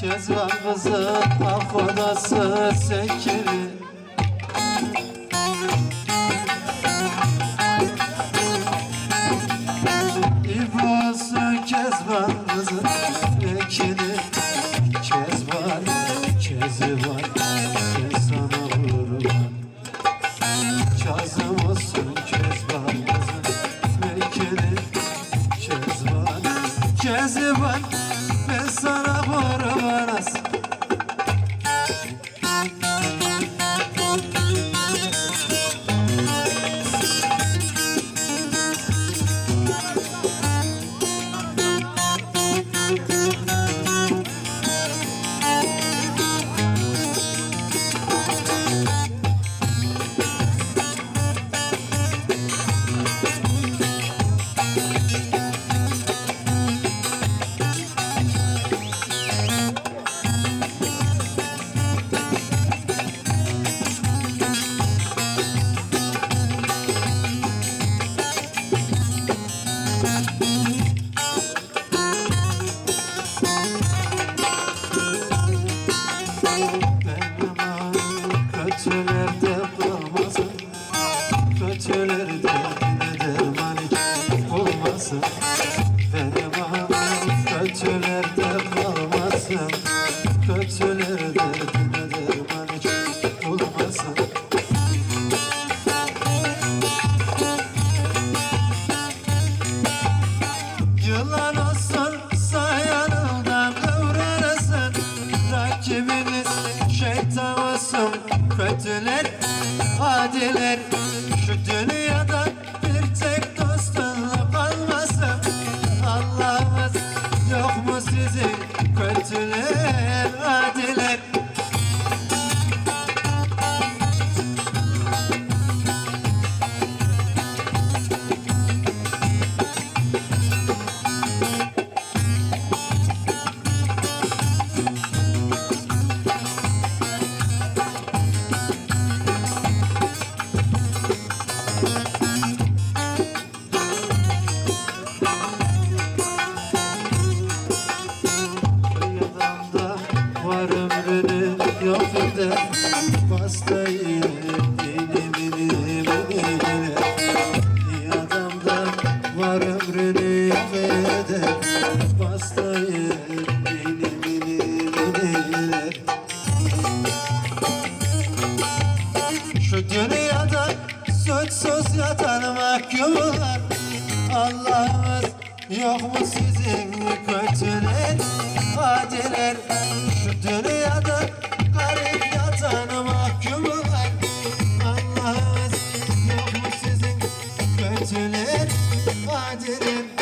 Kezban kızı ah odası sekiri. İbosu Kezban kızı Kezban ben sana vurmam Kazım Kezban. Ekili Kezban, Kezban ben sana Benim ağrım kötülerde kalmasın Kötülerde ne derman olmasın Benim ağrım kötülerde kalmasın adiler Şu dünyada bir tek dostunla kalmasın Allah'ımız yok mu sizin kötüler eder Pastayı benim elim eline İyi adamda var ömrünü eder Pastayı benim elim eline Şu dünyada suçsuz yatan mahkumlar Allah'ımız yok mu sizin kötüler adiler? Şu dünyada garip yatan mahkumlar Allah'ımız yok mu sizin kötüler adiler